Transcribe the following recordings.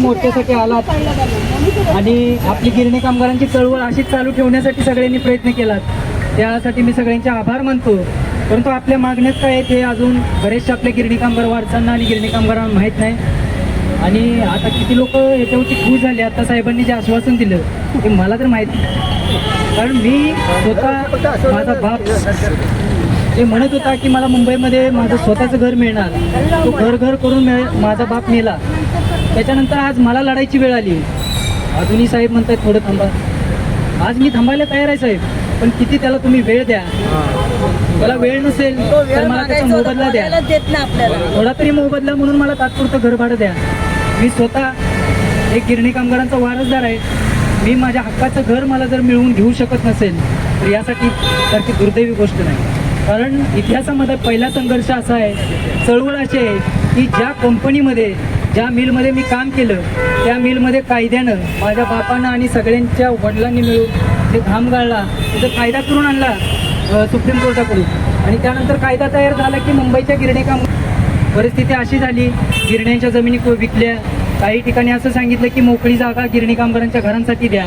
मोर्चासाठी आलात. आणि आपली गिरणी कामगारांची चळवळ अशीच चालू ठेवण्यासाठी सगळ्यांनी प्रयत्न केलात. त्यासाठी मी सगळ्यांचे आभार मानतो. परंतु आपल्या मागण्यात काय आहेत हे अजून बरेचसे आपल्या गिरणी कामगार वारसांना आणि गिरणी कामगारांना माहीत नाही. आणि आता किती लोक याच्यावरती खुश झाले आता साहेबांनी जे आश्वासन दिलं ते मला तर माहीत नाही. कारण मी स्वतः माझा बाप ते म्हणत होता की मला मुंबईमध्ये माझं स्वतःचं घर मिळणार तो घर घर करून मिळ माझा बाप मेला. त्याच्यानंतर आज मला लढायची वेळ आली. अजूनही साहेब म्हणतायत थोडं थांबा. आज मी थांबायला तयार आहे साहेब. पण किती त्याला तुम्ही वेळ द्या. त्याला वेळ नसेल तर मला त्याचा मोबदला द्या. देत ना आपल्याला. थोडा तरी मोबदला म्हणून मला तात्पुरतं घर भाडं द्या. मी स्वतः एक गिरणी कामगारांचा वारसदार आहे. मी माझ्या हक्काचं घर मला जर मिळवून घेऊ शकत नसेल तर यासाठी तर ती दुर्दैवी गोष्ट नाही. कारण इतिहासामध्ये पहिला संघर्ष असा आहे चळवळ अशी आहे की ज्या कंपनीमध्ये ज्या मिलमध्ये मी काम केलं त्या मिलमध्ये कायद्यानं माझ्या बापानं आणि सगळ्यांच्या वडिलांनी मिळून ते घाम गाळला त्याचा कायदा करून आणला सुप्रीम कोर्टाकडून. आणि त्यानंतर कायदा तयार झाला की मुंबईच्या गिरणी काम परिस्थिती अशी झाली गिरण्यांच्या जमिनी को- विकल्या काही ठिकाणी असं सांगितलं की मोकळी जागा गिरणी कामगारांच्या घरांसाठी द्या.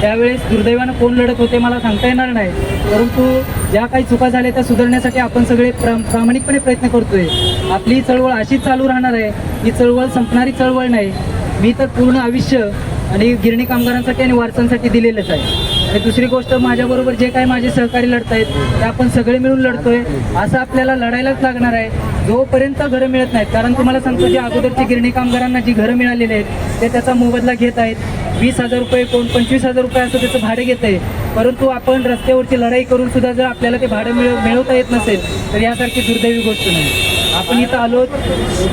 त्यावेळेस दुर्दैवानं कोण लढत होते मला सांगता येणार नाही. परंतु ज्या काही चुका झाल्या त्या सुधारण्यासाठी आपण सगळे प्रा प्रामाणिकपणे प्रयत्न करतोय. आपली ही चळवळ अशीच चालू राहणार आहे. ही चळवळ संपणारी चळवळ नाही. मी तर पूर्ण आयुष्य आणि गिरणी कामगारांसाठी आणि वारसांसाठी दिलेलंच आहे. आणि दुसरी गोष्ट माझ्याबरोबर जे काही माझे सहकारी लढत आहेत ते आपण सगळे मिळून लढतोय. असं आपल्याला लढायलाच लागणार आहे. जोपर्यंत घरं मिळत नाहीत कारण तुम्हाला सांगतो जे अगोदरची गिरणी कामगारांना जी घरं मिळालेली आहेत ते त्याचा मोबदला घेत आहेत. वीस हजार रुपये कोण पंचवीस हजार रुपये असं त्याचं भाडे घेत आहे. परंतु आपण रस्त्यावरची लढाई करून सुद्धा जर आपल्याला ते भाडं मिळ मिळवता येत नसेल तर यासारखी दुर्दैवी गोष्ट नाही. आपण इथं आलो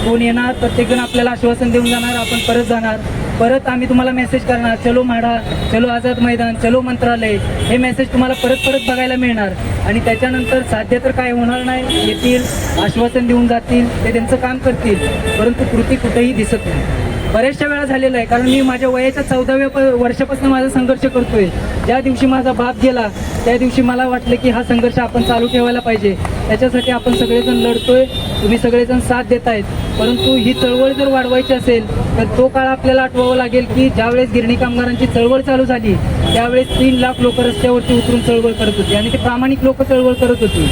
कोण येणार? प्रत्येकजण आपल्याला आश्वासन देऊन जाणार. आपण परत जाणार. परत आम्ही तुम्हाला मेसेज करणार. चलो माढा चलो आझाद मैदान चलो मंत्रालय. हे मेसेज तुम्हाला परत परत बघायला मिळणार. आणि त्याच्यानंतर साध्य तर काय होणार नाही. येतील आश्वासन देऊन जातील. ते त्यांचं काम करतील. परंतु कृती कुठेही दिसत नाही. बऱ्याचशा वेळा झालेलं आहे. कारण मी माझ्या वयाच्या चौदाव्या प वर्षापासून माझा संघर्ष करतोय. ज्या दिवशी माझा बाप गेला त्या दिवशी मला वाटलं की हा संघर्ष आपण चालू ठेवायला पाहिजे. त्याच्यासाठी आपण सगळेजण लढतोय. तुम्ही सगळेजण साथ देत आहेत परंतु ही चळवळ जर वाढवायची असेल तर तो काळ आपल्याला आठवावा लागेल की ज्यावेळेस गिरणी कामगारांची चळवळ चालू झाली त्यावेळेस तीन लाख लोक रस्त्यावरती उतरून चळवळ करत होती. आणि ते प्रामाणिक लोक चळवळ करत होती.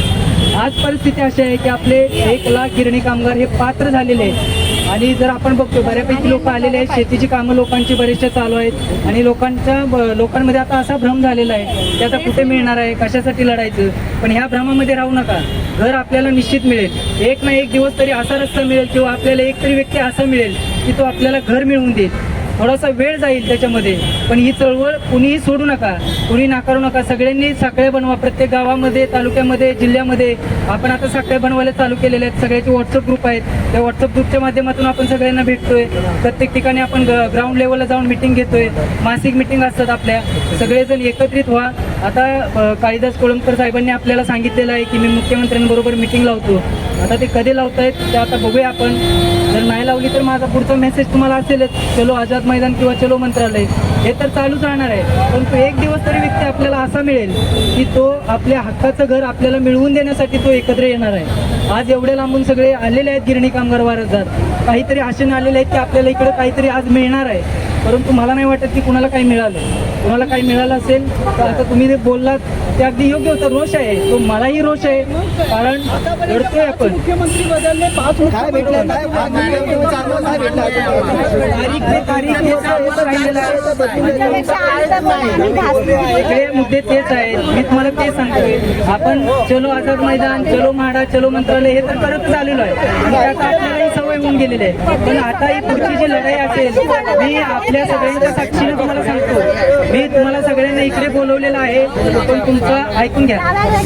आज परिस्थिती अशी आहे की आपले एक लाख गिरणी कामगार हे पात्र झालेले आहेत. आणि जर आपण बघतो बऱ्यापैकी लोक आलेले आहेत शेतीची कामं लोकांची बरेचशे चालू आहेत आणि लोकांच्या ब- लोकांमध्ये आता असा भ्रम झालेला आहे की आता कुठे मिळणार आहे कशासाठी लढायचं? पण ह्या भ्रमामध्ये राहू नका. घर आपल्याला निश्चित मिळेल. एक ना एक दिवस तरी असा रस्ता मिळेल किंवा आपल्याला एक तरी व्यक्ती असा मिळेल की तो आपल्याला घर मिळवून देईल. थोडासा वेळ जाईल त्याच्यामध्ये. पण ही चळवळ कुणीही सोडू नका. कुणी नाकारू नका. सगळ्यांनी साखळे बनवा. प्रत्येक गावामध्ये तालुक्यामध्ये जिल्ह्यामध्ये. आपण आता साखळे बनवायला चालू केलेले आहेत. सगळ्याचे व्हॉट्सअप ग्रुप आहेत. त्या व्हॉट्सअप ग्रुपच्या माध्यमातून आपण सगळ्यांना भेटतोय. प्रत्येक ठिकाणी आपण ग्राउंड लेवलला जाऊन मिटिंग घेतोय. मासिक मिटिंग असतात आपल्या. सगळेजण एकत्रित व्हा. आता काळीदास कोळंबकर साहेबांनी आपल्याला सांगितलेलं आहे की मी मुख्यमंत्र्यांबरोबर मिटिंग लावतो. आता ते कधी लावतायत ते आता बघूया आपण. जर नाही लावली तर माझा पुढचा मेसेज तुम्हाला असेलच. चलो आझाद मैदान किंवा चलो मंत्रालय. हे तर चालूच राहणार आहे. परंतु एक दिवस तरी व्यक्ती आपल्याला असा मिळेल की तो आपल्या हक्काचं घर आपल्याला मिळवून देण्यासाठी तो एकत्र येणार आहे. आज एवढे लांबून सगळे आलेले आहेत गिरणी कामगार वारसदार. काहीतरी आशेने आलेले आहेत की आपल्याला इकडे काहीतरी आज मिळणार आहे. परंतु मला नाही वाटत की कुणाला काही मिळालं. कुणाला काही मिळालं असेल तर आता तुम्ही जे बोललात ते अगदी योग्य होतं. रोष आहे. तो मलाही रोष आहे. कारण लढतोय आपण. मुख्यमंत्री बदलले पाच काय भेटलं? काय काय भेटलं? तारीख ते तारीख हेच हेच राहिलेलं आहे. सगळे मुद्दे तेच आहेत. मी तुम्हाला तेच सांगतोय. आपण चलो आझाद मैदान चलो म्हाडा चलो मंत्रालय हे तर करत आलेलो आहे. होऊन गेलेले आहे पण आता ही पुढची जी लढाई असेल मी आपल्या सगळ्यांच्या साक्षीने तुम्हाला सांगतो. मी तुम्हाला सगळ्यांना इकडे बोलवलेलं आहे पण तुमचा ऐकून घ्या.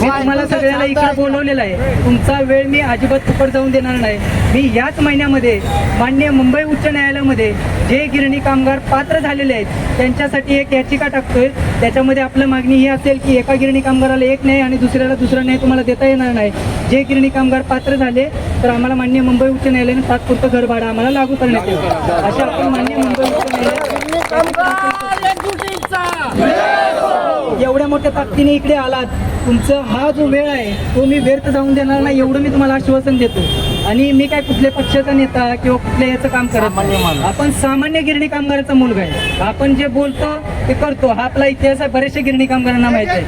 मी तुम्हाला सगळ्यांना इकडे बोलवलेलं आहे. तुमचा वेळ मी अजिबात फुकट जाऊन देणार नाही. मी याच महिन्यामध्ये मान्य मुंबई उच्च न्यायालयामध्ये जे गिरणी कामगार पात्र झालेले आहेत त्यांच्यासाठी एक याचिका टाकतोय. त्याच्यामध्ये आपलं मागणी ही असेल की एका गिरणी कामगाराला एक न्याय आणि दुसऱ्याला दुसरा न्याय तुम्हाला देता येणार नाही. जे गिरणी कामगार पात्र झाले तर आम्हाला मान्य मुंबई उच्च न्यायालयाने तात्पुरतं घर भाडं आम्हाला लागू करण्यात येईल. अशा आपण मान्य मुंबई एवढ्या मोठ्या ताकदीने इकडे आलात. तुमचं हा जो वेळ आहे तो मी व्यर्थ जाऊन देणार नाही एवढं मी तुम्हाला आश्वासन देतो. आणि मी काय कुठल्या पक्षाचा नेता किंवा कुठल्या याचं काम करत नाही. आपण सामान्य गिरणी कामगाराचा मुलगा आहे. आपण जे बोलतो ते करतो. हा आपला इतिहास आहे बरेचशा गिरणी कामगारांना माहिती आहे.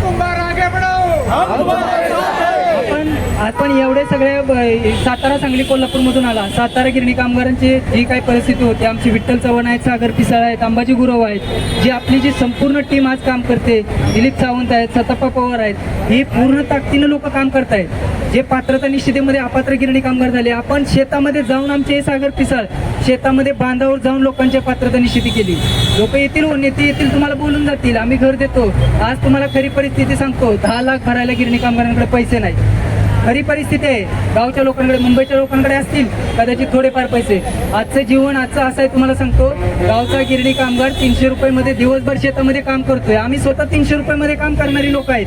आपण एवढे सगळे सातारा सांगली कोल्हापूरमधून आला. सातारा गिरणी कामगारांची जी काही परिस्थिती होती आमची विठ्ठल चव्हाण आहेत सागर पिसाळ आहेत अंबाजी गुरव आहेत जी आपली जी संपूर्ण टीम आज काम करते दिलीप सावंत आहेत सतप्पा पवार आहेत ही पूर्ण ताकदीनं लोक काम करतायत. जे पात्रता निश्चितीमध्ये अपात्र गिरणी कामगार झाले आपण शेतामध्ये जाऊन आमचे हे सागर पिसाळ शेतामध्ये बांधावर जाऊन लोकांच्या पात्रता निश्चिती केली. लोक येतील हो नेते येतील तुम्हाला बोलून जातील आम्ही घर देतो. आज तुम्हाला खरी परिस्थिती सांगतो दहा लाख भरायला गिरणी कामगारांकडे पैसे नाही. खरी परिस्थिती आहे. गावच्या लोकांकडे मुंबईच्या लोकांकडे असतील कदाचित थोडेफार पैसे. आजचं जीवन आजचं असं आहे तुम्हाला सांगतो. गावचा गिरणी कामगार तीनशे रुपयामध्ये दिवसभर शेतामध्ये काम करतोय. आम्ही स्वतः तीनशे रुपयामध्ये काम करणारी लोक आहेत.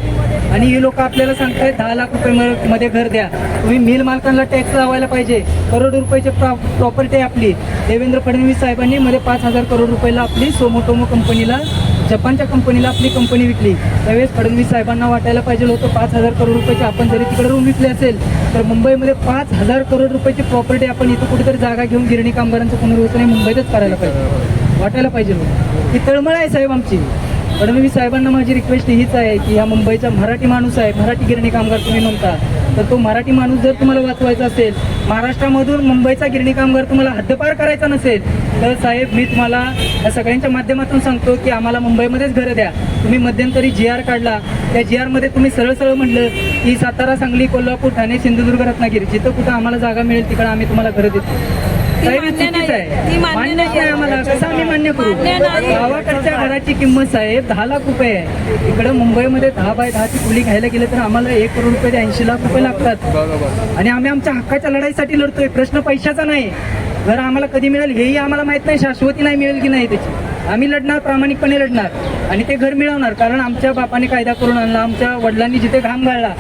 आणि ही लोक आपल्याला सांगतायत दहा लाख रुपये म- मध्ये घर द्या. तुम्ही मिल मालकांना टॅक्स लावायला पाहिजे. करोड रुपयाची प्रॉपर्टी आहे आपली. देवेंद्र फडणवीस साहेबांनी मध्ये पाच हजार करोड रुपयाला आपली सोमोटोमो कंपनीला जपानच्या कंपनीला आपली कंपनी विकली. त्यावेळेस फडणवीस साहेबांना वाटायला पाहिजे होतं पाच हजार करोड रुपयाची आपण जरी तिकडे रूम विकले असेल तर मुंबईमध्ये पाच हजार करोड रुपयाची प्रॉपर्टी आपण इथं कुठेतरी जागा घेऊन गिरणी कामगारांचं पुनर्वसन हे मुंबईतच करायला पाहिजे. वाटायला पाहिजे होतं. ही तळमळ आहे साहेब आमची. फडणवीस साहेबांना माझी रिक्वेस्ट हीच आहे की हा मुंबईचा मराठी माणूस आहे मराठी गिरणी कामगार तुम्ही म्हणता तर तो मराठी माणूस जर तुम्हाला वाचवायचा असेल महाराष्ट्रामधून मुंबईचा गिरणी कामगार तुम्हाला हद्दपार करायचा नसेल तर साहेब मी तुम्हाला सगळ्यांच्या माध्यमातून सांगतो की आम्हाला मुंबईमध्येच घरं द्या. तुम्ही मध्यंतरी जी आर काढला. त्या जी आरमध्ये तुम्ही सरळ सरळ म्हटलं की सातारा सांगली कोल्हापूर ठाणे सिंधुदुर्ग रत्नागिरी जिथं कुठं आम्हाला जागा मिळेल तिकडं आम्ही तुम्हाला घरं देतो. हे मान्य नाही. आहे. ती मान्य मान्य नाही. नाही आम्हाला. कसं आम्ही मान्य करू? मान्य नाही. गावाकडच्या घराची किंमत साहेब दहा लाख रुपये आहे. इकडं मुंबईमध्ये दहा बाय दहाची खोली घ्यायला गेलं तर आम्हाला एक करोड रुपये ते ऐंशी लाख रुपये लागतात. आणि आम्ही आमच्या हक्काच्या लढाईसाठी लढतोय. प्रश्न पैशाचा नाही. घर आम्हाला कधी मिळेल हेही आम्हाला माहीत नाही. शाश्वती नाही मिळेल की नाही त्याची. आम्ही लढणार प्रामाणिकपणे लढणार. आणि ते घर मिळवणार. कारण आमच्या बापाने कायदा करून आणला आमच्या वडिलांनी जिथे घाम गाळला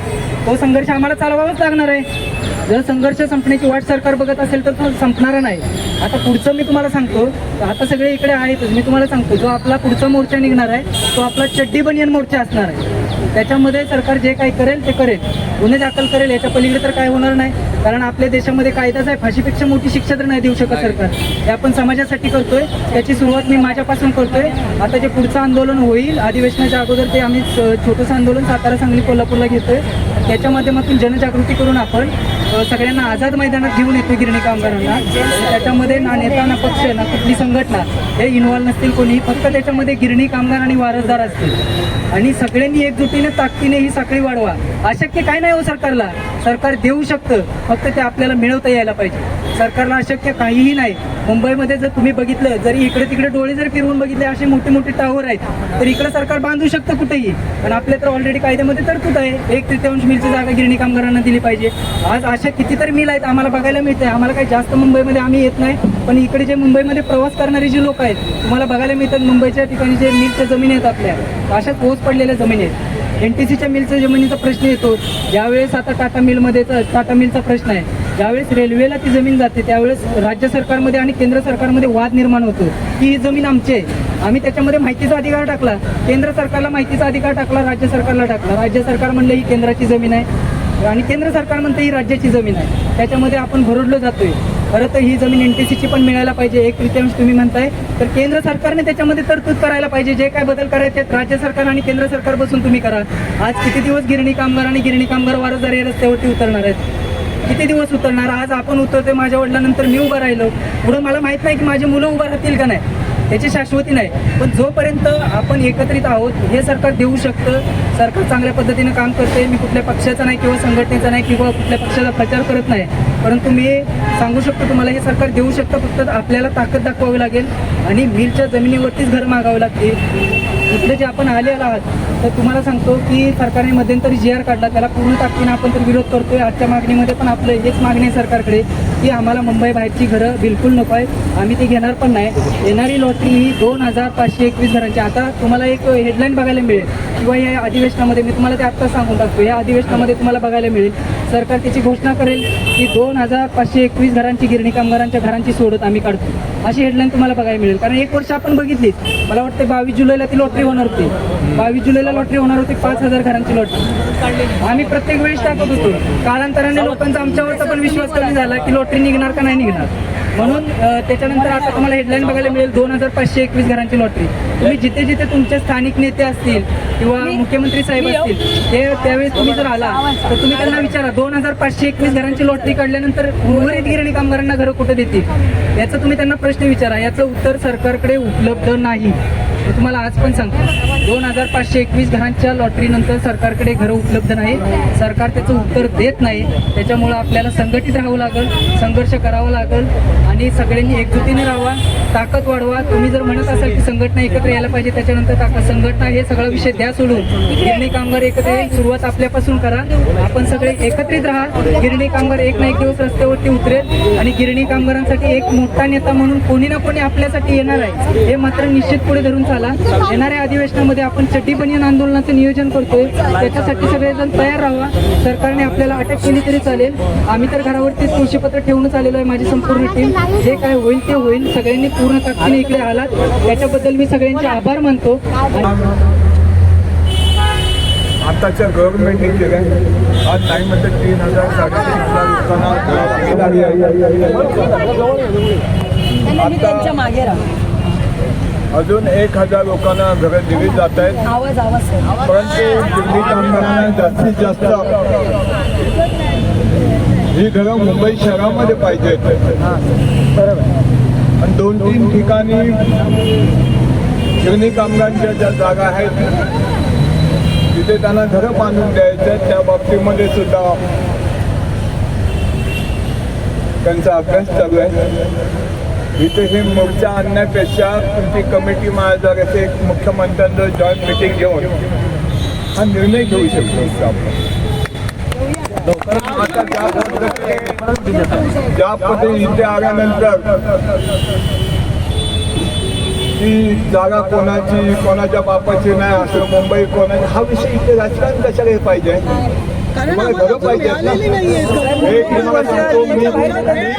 तो संघर्ष आम्हाला चालवावाच लागणार आहे. जर संघर्ष संपण्याची वाट सरकार बघत असेल तर तो संपणारा नाही. आता पुढचं मी तुम्हाला सांगतो आता सगळे इकडे आहेतच. मी तुम्हाला सांगतो जो आपला पुढचा मोर्चा निघणार आहे तो आपला चड्डी बनियन मोर्चा असणार आहे. त्याच्यामध्ये सरकार जे काही करेल ते करेल. गुन्हे दाखल करेल याच्या पलीकडे तर काय होणार नाही. कारण आपल्या देशामध्ये कायदाच आहे फाशीपेक्षा मोठी शिक्षा तर नाही देऊ शकत सरकार. हे आपण समाजासाठी करतोय. त्याची सुरुवात मी माझ्यापासून करतोय. आता जे पुढचं आंदोलन होईल. अधिवेशनाच्या अगोदर ते आम्ही छोटंसं आंदोलन सातारा सांगली कोल्हापूरला घेतोय. त्याच्या माध्यमातून जनजागृती करून आपण सगळ्यांना आझाद मैदानात घेऊन येतो गिरणी कामगारांना त्याच्यामध्ये ना नेता ना पक्ष ना कुठली संघटना हे इन्व्हॉल्व नसतील कोणी फक्त त्याच्यामध्ये गिरणी कामगार आणि वारसदार असतील. आणि सगळ्यांनी एकजुटीने ताकदीने ही साखळी वाढवा. अशक्य काय नाही हो सरकारला. सरकार देऊ शकतं. फक्त ते आपल्याला मिळवता यायला पाहिजे. सरकारला अशक्य काहीही नाही. मुंबईमध्ये जर तुम्ही बघितलं जरी इकडे तिकडे डोळे जर फिरवून बघितले असे मोठे मोठे टावर आहेत. तर इकडे सरकार बांधू शकतं कुठेही. पण आपल्या तर ऑलरेडी कायद्यामध्ये तरतूद आहे. एक तृतीयांश मिलची जागा गिरणी कामगारांना दिली पाहिजे. आज अशा कितीतरी मिल आहेत आम्हाला बघायला मिळते आम्हाला काही जास्त मुंबईमध्ये आम्ही येत नाही. पण इकडे जे मुंबईमध्ये प्रवास करणारे जे लोक आहेत तुम्हाला बघायला मिळतात मुंबईच्या ठिकाणी जे मिलच्या जमीन आहेत आपल्या. अशाच ओस पडलेल्या जमीन आहेत. एन टी सीच्या मिलच्या जमिनीचा प्रश्न येतो. ज्यावेळेस आता टाटा मिलमध्ये टाटा मिलचा प्रश्न आहे. ज्यावेळेस रेल्वेला ती जमीन जाते त्यावेळेस राज्य सरकारमध्ये आणि केंद्र सरकारमध्ये वाद निर्माण होतो. की ही जमीन आमची आहे. आम्ही त्याच्यामध्ये माहितीचा अधिकार टाकला. केंद्र सरकारला माहितीचा अधिकार टाकला राज्य सरकारला टाकला. राज्य सरकार म्हणलं ही केंद्राची जमीन आहे. आणि केंद्र सरकार म्हणतं ही राज्याची जमीन आहे. त्याच्यामध्ये आपण भरडलो जातोय. खरं तर ही जमीन एनटीसीची पण मिळायला पाहिजे. एक तृतीयांश तुम्ही म्हणताय. तर केंद्र सरकारने त्याच्यामध्ये तरतूद करायला पाहिजे. जे काय बदल करायचे राज्य सरकार आणि केंद्र सरकार बसून तुम्ही करा. आज किती दिवस गिरणी कामगार आणि गिरणी कामगार वारसदार या रस्त्यावरती उतरणार आहेत किती दिवस उतरणार? आज आपण उतरतोय माझ्या वडिलांनंतर मी उभं राहिलो. पुढं मला माहीत नाही की माझी मुलं उभं राहतील का नाही. त्याची शाश्वती नाही. पण जोपर्यंत आपण एकत्रित आहोत हे सरकार देऊ शकतं. सरकार चांगल्या पद्धतीने काम करते मी कुठल्या पक्षाचा नाही किंवा संघटनेचा नाही किंवा कुठल्या पक्षाचा प्रचार करत नाही. परंतु मी सांगू शकतो तुम्हाला हे सरकार देऊ शकतं. फक्त आपल्याला ताकद दाखवावी लागेल. आणि मिलच्या जमिनीवरतीच घर मागावं लागते इकडे जे आपण आले आहात तर तुम्हाला सांगतो की सरकारने मध्यंतरी जी आर काढला त्याला पूर्ण ताकदीनं आपण तर विरोध करतोय. आजच्या मागणीमध्ये पण आपलं हेच मागणी आहे सरकारकडे की आम्हाला मुंबई बाहेरची घरं बिलकुल नको आहे आम्ही ती घेणार पण नाही. येणारी लॉटरी ही दोन हजार पाचशे एकवीस घरांची. आता तुम्हाला एक हेडलाईन बघायला मिळेल किंवा या अधिवेशनामध्ये मी तुम्हाला ते आत्ता सांगून टाकतो. या अधिवेशनामध्ये तुम्हाला बघायला मिळेल सरकार त्याची घोषणा करेल की दोन हजार पाचशे एकवीस घरांची गिरणी कामगारांच्या घरांची सोडत आम्ही काढतो. अशी हेडलाईन तुम्हाला बघायला मिळेल. कारण एक वर्ष आपण बघितली मला वाटतं बावीस जुलैला ती लॉटरी होणार होती. बावीस जुलैला लॉटरी होणार होती पाच हजार घरांची लॉटरी. आम्ही प्रत्येक वेळेस टाकत होतो. कालांतराने लोकांचा आमच्यावरचा पण विश्वास कमी झाला की लॉटरी निघणार का नाही निघणार. म्हणून त्याच्यानंतर आता तुम्हाला हेडलाईन बघायला मिळेल दोन हजार पाचशे एकवीस घरांची लॉटरी. तुम्ही जिथे जिथे तुमचे स्थानिक नेते असतील किंवा मुख्यमंत्री साहेब असतील ते त्यावेळेस तुम्ही जर आला तर तुम्ही त्यांना विचारा दोन हजार पाचशे एकवीस घरांची लॉटरी काढल्यानंतर उर्वरित गिरणी कामगारांना घरं कुठे देतील? याचा तुम्ही त्यांना प्रश्न विचारा. याचं उत्तर सरकारकडे उपलब्ध नाही. तुम्हाला आज पण सांगतो. दोन हजार पाचशे एकवीस घरांच्या लॉटरीनंतर सरकारकडे घरं उपलब्ध नाही सरकार त्याचं उत्तर देत नाही. त्याच्यामुळं आपल्याला संघटित राहावं लागेल संघर्ष करावा लागेल आणि सगळ्यांनी एकजुटीने राहावा. ताकद वाढवा. तुम्ही जर म्हणत असाल की संघटना एकत्र यायला पाहिजे त्याच्यानंतर ताकद संघटना हे सगळा विषय द्या सोडून. गिरणी कामगार एकत्र येईल सुरुवात आपल्यापासून करा. आपण सगळे एकत्रित राहा. गिरणी कामगार एक ना एक दिवस रस्त्यावरती उतरेल. आणि गिरणी कामगारांसाठी एक मोठा नेता म्हणून कोणी ना कोणी आपल्यासाठी येणार आहे. हे मात्र निश्चित पुढे धरून चाला. येणाऱ्या अधिवेशनामध्ये आपण चड्डी बनियन आंदोलनाचं नियोजन करतोय. त्याच्यासाठी सगळेजण तयार राहा सरकारने आपल्याला अटक केली तरी चालेल. आम्ही तर घरावरती तुळशीपत्र ठेवूनच आलेलो आहे माझी संपूर्ण टीम जे काय होईल ते होईल. सगळ्यांनी पूर्ण ताकदीने इकडे आलात. त्याच्याबद्दल मी सगळ्यांचे आभार मानतो. आताच्या गव्हर्नमेंटने केलं आज टाईममध्ये तीन हजार साडेतीन हजार लोकांना अजून एक हजार लोकांना घरं दिली जात आहेत. आवाज आवाज सर. परंतु दिल्ली कामगारांना जास्तीत जास्त ही घरं मुंबई शहरामध्ये पाहिजेत. आणि दोन तीन ठिकाणी गिरणी कामगारांच्या ज्या जागा आहेत तिथे त्यांना घरं बांधून द्यायचं त्या बाबतीमध्ये सुद्धा त्यांचा अभ्यास चालू आहे. इथे हे मोर्चा आणण्यापेक्षा तुमची कमिटी महाराजाचे एक मुख्यमंत्र्यांचं जॉईंट मिटिंग घेऊन हा निर्णय घेऊ शकतो आपण. ज्या पद्धतीने इथे आल्यानंतर ती जागा कोणाची कोणाच्या बापाची नाही असं मुंबई कोणाची हा विषय इथे राजकारण कशाला पाहिजे? एक तुम्हाला सांगतो मी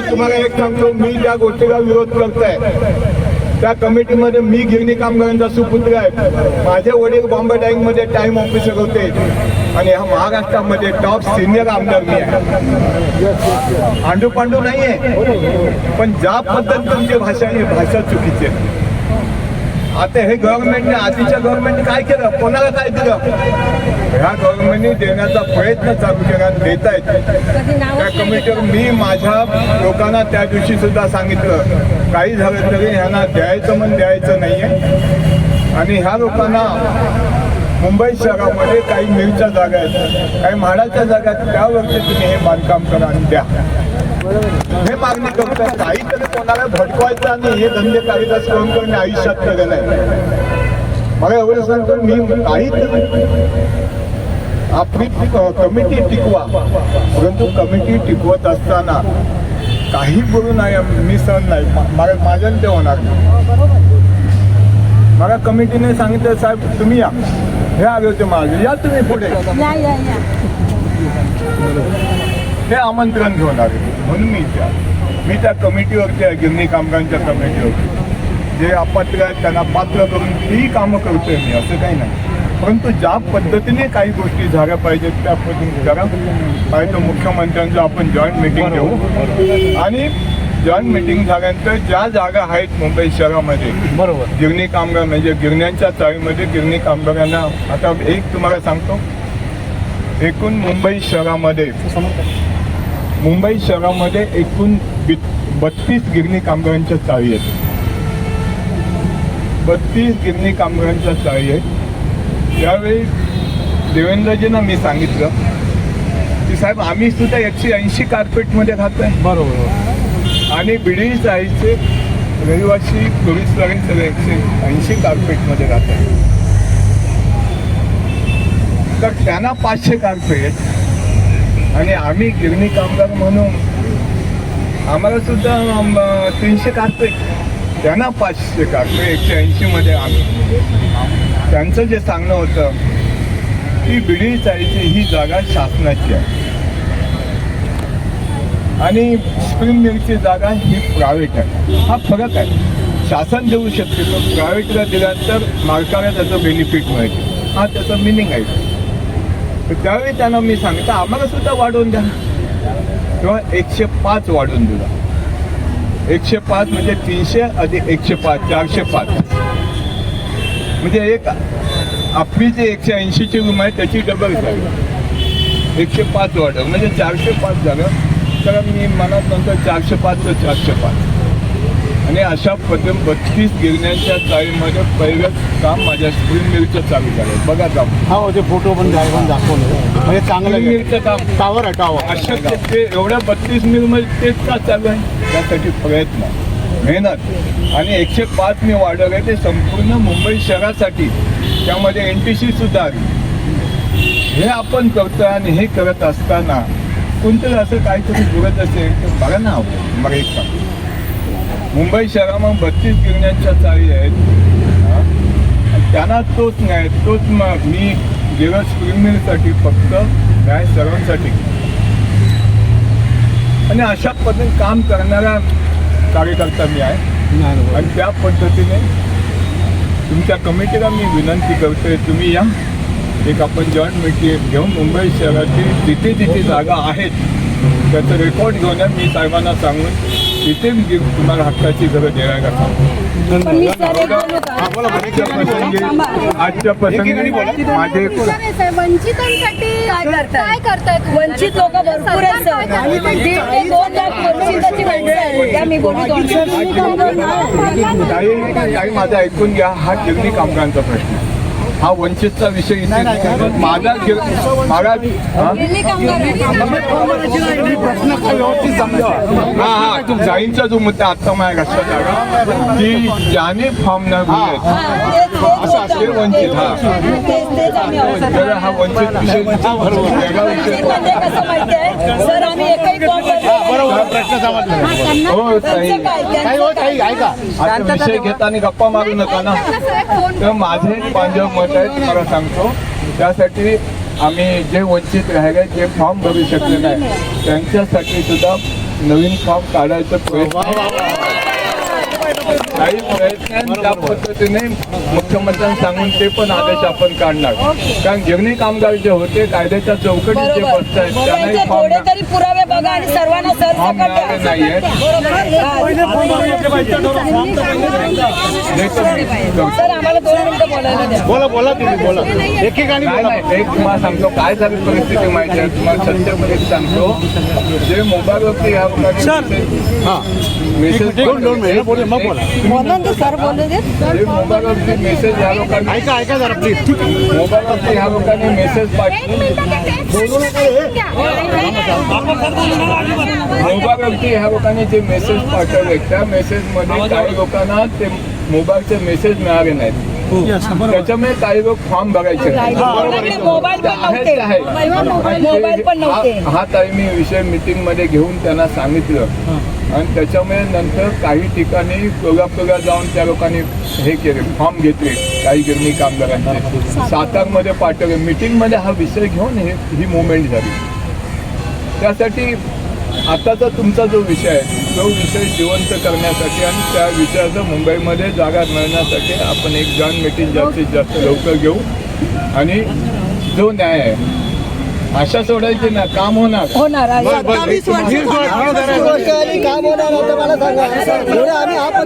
तुम्हाला एक सांगतो मी ज्या गोष्टीला विरोध करताय त्या कमिटीमध्ये मी गिरणी कामगारांचा सुपुत्र आहे. माझे वडील बॉम्बे डाईंगमध्ये टाइम ऑफिसर होते. आणि हा महाराष्ट्रामध्ये टॉप सिनियर आमदार मी आहे. आंडू पांडू नाही आहे पण ज्या पद्धत तुमची भाषा आहे ही भाषा चुकीची आहे. आता हे गव्हर्नमेंटने आधीच्या गव्हर्नमेंटने काय केलं? कोणाला काय दिलं? ह्या गव्हर्नमेंटने देण्याचा प्रयत्न चालू केला देत आहेत. त्या कमिटीवर मी माझ्या लोकांना त्या दिवशी सुद्धा सांगितलं काही झालं तरी ह्यांना द्यायचं पण द्यायचं नाहीये. आणि ह्या लोकांना मुंबई शहरामध्ये काही मिलच्या जागा आहेत. काही म्हाडाच्या जागा आहेत. त्यावरती तुम्ही हे बांधकाम करा आणि द्या. हे मागणी करतात काहीतरी कोणाला भटकवायचं आणि हे धंदे कालिदास करून करून मी आयुष्यात केलेलं आहे? मला एवढं सांगतो मी काहीतरी आपली कमिटी टिकवा. परंतु कमिटी टिकवत असताना काही बोलू नाही मी सण नाही. मा- मला ते होणार नाही. मला कमिटीने सांगितलं साहेब तुम्ही या. हे आले होते माझे या तुम्ही पुढे. हे आमंत्रण घेऊन आले. म्हणून मी आलो. मी त्या कमिटीवरती आहे गिरणी कामगारांच्या कमिटीवरती. जे अपात्र आहेत त्यांना पात्र करून तीही कामं करतोय मी असं काही नाही. परंतु ज्या पद्धतीने काही गोष्टी झाल्या पाहिजेत त्या पद्धतीने करा. पाहिजे तर मुख्यमंत्र्यांचं आपण जॉईंट मिटिंग घेऊ. आणि जॉईंट मिटिंग झाल्यानंतर ज्या जागा आहेत मुंबई शहरामध्ये बरोबर. गिरणी कामगार म्हणजे गिरण्यांच्या चाळीमध्ये गिरणी कामगारांना आता एक तुम्हाला सांगतो. एकूण मुंबई शहरामध्ये मुंबई शहरामध्ये एकूण बत्तीस गिरणी कामगारांच्या चाळी आहेत. बत्तीस गिरणी कामगारांच्या चाळी आहेत. त्यावेळी देवेंद्रजींना मी सांगितलं की साहेब आम्ही सुद्धा एकशे ऐंशी कार्पेटमध्ये राहतोय. बरोबर. आणि बिडी चाळीचे रहिवासी चोवीस लागेल सगळे एकशे ऐंशी कार्पेटमध्ये राहतात तर त्यांना पाचशे कार्पेट आणि आम्ही गिरणी कामगार म्हणून आम्हाला सुद्धा तीनशे कार्पेट त्यांना पाचशे कार्पेट एकशे ऐंशीमध्ये आम्ही. त्यांचं जे सांगणं होतं की बिडी चाळीची ही जागा शासनाची आहे. आणि स्प्रिंग मिलची जागा ही प्रायव्हेट आहे. हा फरक आहे. शासन देऊ शकते पण प्रायव्हेटला दिल्यानंतर मालकाला त्याचं बेनिफिट मिळते हा त्याचा मिनिंग आहे. तर त्यावेळी त्यांना मी सांगितलं आम्हाला सुद्धा वाढवून द्या. किंवा एकशे पाच वाढवून दिला. एकशे पाच म्हणजे तीनशे अधिक एकशे पाच चारशे पाच. म्हणजे एक आपली जी एकशे ऐंशीची रूम आहे त्याची डबल झाली. एकशे पाच वाढव म्हणजे चारशे पाच झालं. तर मी मनात नंतर चारशे पाच तर चारशे पाच आणि अशा पद्धतीने बत्तीस गिरण्यांच्या चाळीमध्ये पहिलं काम माझ्या स्प्रिंग मिलचं चालू झालं. बघा काम हा हो, ते फोटो पण पण दाखवले. म्हणजे चांगलं. मिलचं काम. टावर टावर अशा ते- एवढ्या बत्तीस मिलमध्ये तेच का चालू आहे? त्यासाठी प्रयत्न. मेहनत. आणि एकशे पाच मी वाढवले ते संपूर्ण मुंबई शहरासाठी. त्यामध्ये एन टी सी सुद्धा आली हे आपण करतोय आणि हे करत असताना कोणतरी असं काहीतरी बोलत असेल तर बघा ना मग एक सांग मुंबई शहरामध्ये बत्तीस गिरण्यांच्या चाळी आहेत? आणि त्यांना तोच न्याय तोच मग. मी गेलं स्प्रिंग मिलसाठी फक्त न्याय सर्वांसाठी. आणि अशा पद्धतीने काम करणारा कार्यकर्ता मी आहे. आणि त्या पद्धतीने तुमच्या कमिटीला मी विनंती करतोय तुम्ही या. एक आपण जॉईंट मीटिंग घेऊन मुंबई शहरातील जिथे जिथे जागा आहेत त्याचं रेकॉर्ड घेऊन मी साहेबांना सांगून तिथे मी तुम्हाला हक्काची घरं द्यायला सांगतो. पण मी सर एक बोलू का? आजच्या प्रसंगी माझे वंचितांसाठी काय? वंचित लोक भरपूर काही माझं ऐकून घ्या. हा गिरणी कामगारांचा प्रश्न आहे. हा वंचितचा विषय इथे नाही. माझा माझा हा? हा हा जाईंचा जो मुद्दा आता माझ्या लक्षात आला की ज्याने फॉर्म न भरले असं असते वंचित, हा. तर हा वंचित विषय वेगळा विषय. वंचितमध्ये कसं माहितीये सर आम्ही एकही फॉर्म बरोबर प्रश्न समजला. हो हो विषय घेताना गप्पा मारू नका ना. तर माझे पांजव मत आहे मला सांगतो. त्यासाठी आम्ही जे वंचित राहिले जे फॉर्म भरू शकले नाही त्यांच्यासाठी सुद्धा नवीन फॉर्म काढायचं प्रयत्न काही प्रयत्न त्या पद्धतीने मुख्यमंत्र्यांना सांगून ते पण आदेश आपण काढणार कारण गिरणी कामगार जे होते कायद्याच्या चौकटीत जे बसत आहेत त्यांनाही फॉर्म फॉर्म मिळाले बोला बोला तुम्ही बोला एकेकाने बोला नाही एक तुम्हाला सांगतो काय झाली परिस्थिती माहिती आहे तुम्हाला सत्यपणे सांगतो जे मोबाईलवरती ह्या लोकांनी हा मेसेज दोन दोन मग बोला. बोला ना सर बोलू देत मेसेज ह्या लोकांनी ऐका ऐका जरा प्लीज मोबाईलवरती ह्या लोकांनी मेसेज मोबाईलवरती ह्या लोकांनी जे मेसेज पाठवले त्या मेसेजमध्ये काही लोकांना ते मोबाईलचे मेसेज मिळाले नाहीत. त्याच्यामुळे काही लोक फॉर्म हा- हा ताई मी विषय मीटिंगमध्ये घेऊन त्यांना सांगितलं. आणि त्याच्यामुळे नंतर काही ठिकाणी कोल्हापूरला जाऊन त्या लोकांनी हे केले फॉर्म घेतले काही गिरणी कामगारांचे. सातारमध्ये. पाठवले. मीटिंगमध्ये हा विषय घेऊन हे ही मुवमेंट झाली. त्यासाठी आताचा तुमचा जो विषय आहे तो विषय जिवंत करण्यासाठी आणि त्या विषयाचं मुंबईमध्ये जागा मिळण्यासाठी आपण एक जॉईंट मीटिंग जास्तीत जास्त लवकर घेऊ. आणि जो न्याय आहे आशा सोडायची ना काम होणार. होणार आहे. सत्तावीस वर्ष आणि काम होणार होतं मला सांगा. एवढं आम्ही हा आता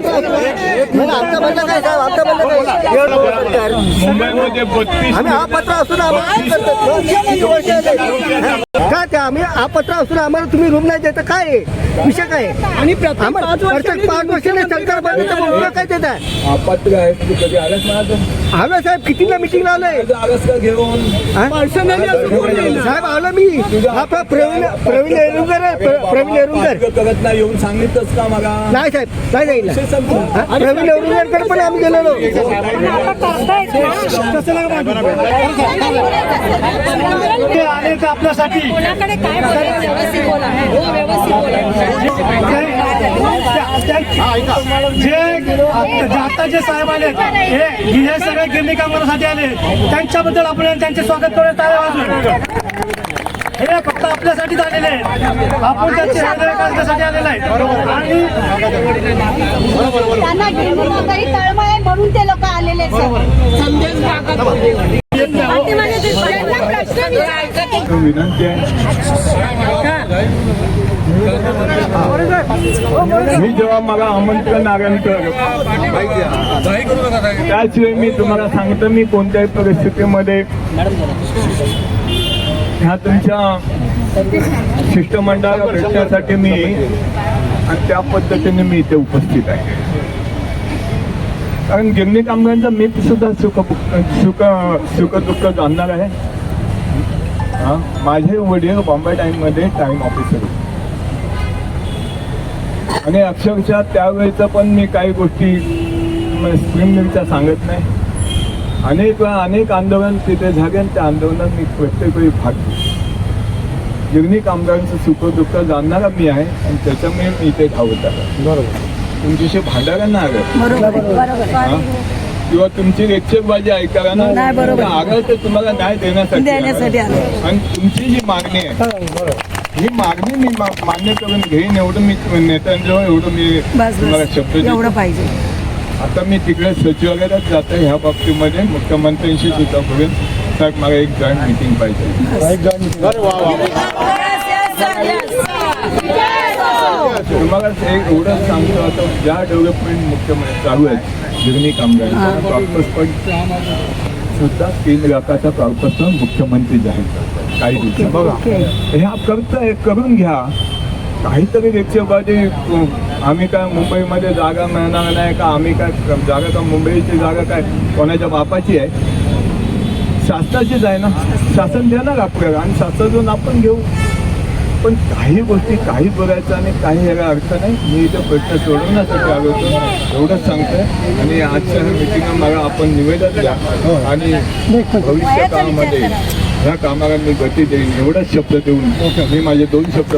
म्हणलं काय साहेब आता म्हणलं काय? एवढं सरकार. मुंबईमध्ये बत्तीस आम्ही हा पत्र असून आम्हाला काय वर्ष? काय ते आम्ही हा पत्र असून आम्हाला तुम्ही रूम नाही देता. काय आहे? विषय काय? आणि पाच वर्षाने सरकार बनलं तर मग उपयोग काय देत आहे? अपात्र आहे तू कधी आलास माझं आलो साहेब कितीला मिटिंग का घेऊन हा? साहेब आलो मी आपला प्रवीण प्रवीण एरुंकर आहे प्र- प्रवीण नाही येऊन सांगितलंच का मला नाही साहेब नाही जाईल हा? प्रवीण एरुंगरकडे पण आम्ही गेलेलो ते आले तर आपल्यासाठी माझ्याकडे काय बोलायचं व्यवस्थित बोला हो व्यवस्थित बोला जे आता जे साहेब आले हे हे सगळे गिरणी कामगारांसाठी आले. त्यांच्याबद्दल आपण त्यांचे स्वागत करूया टाळ्या वाजून हे फक्त आपल्यासाठीच आलेले आहेत. आपण त्यांचे हृदय काढण्यासाठी आलेले आहेत. आणि आहे म्हणून ते लोक आलेले विनंती आहे. मी जेव्हा मला आमंत्रण आल्यानंतर त्याशिवाय मी तुम्हाला सांगतो मी कोणत्याही परिस्थितीमध्ये ह्या तुमच्या शिष्टमंडळाला भेटण्यासाठी मी आणि त्या पद्धतीने मी इथे उपस्थित आहे कारण गिरणी कामगारांचा मी सुद्धा सुख सुख सुख दुःख जाणणार आहे माझे वडील बॉम्बे टाईममध्ये टाईम ऑफिसर होते. आणि अक्षरशः त्यावेळेचं पण मी काही गोष्टी स्प्रिंग मिलच्या सांगत नाही. अनेक वेळा अनेक आंदोलन तिथे झाले आणि त्या आंदोलनात मी प्रत्येक वेळी भाग घेतला. गिरणी कामगारांचं सुख दुःख जाणणारा मी आहे आणि त्याच्यामुळे मी इथे धावत आहे. बरोबर. तुमच्याशी भांडायला नाही आलं? किंवा तुमची लेक्चरबाजी ऐकायला ना आगाल तर तुम्हाला न्याय देण्यासाठी आलो. आणि तुमची जी मागणी आहे. ही मागणी मी मा- मान्य करून घेईन एवढं मी नेत्यांजवळ एवढं मी तुम्हाला शब्द देतो. पाहिजे. आता मी तिकडे सचिवालयात जातो ह्या बाबतीमध्ये मुख्यमंत्र्यांशी सुद्धा बोलेन. साहेब मला एक जॉईंट मिटिंग पाहिजे. तुम्हाला एक एवढंच सांगतो आता ज्या डेव्हलपमेंट मुख्यमंत्री चालू आहेत गिरणी कामगार पण. सुद्धा तीन लाखाचा कॉर्पस मुख्यमंत्री जाहीर करतात. काही दिवसात बघा ह्या करताय करून घ्या. काहीतरी रिक्षेबाजी आम्ही काय मुंबईमध्ये जागा मिळणार नाही का? आम्ही काय जागा का मुंबईची जागा काय? कोणाच्या बापाची आहे? शासनाचीच आहे ना? शासन देणार आपल्याला आणि शासनातून आपण घेऊ. पण काही गोष्टी काही बघायचं आणि काही याला अर्थ नाही. मी इथं प्रश्न सोडवण्यासाठी आलो होतो. एवढंच सांगतोय. आणि आजच्या ह्या मिटिंग मला आपण निवेदन द्या. आणि भविष्य काळामध्ये ह्या कामाला मी गती देईन. एवढाच शब्द देऊन मी माझे दोन शब्द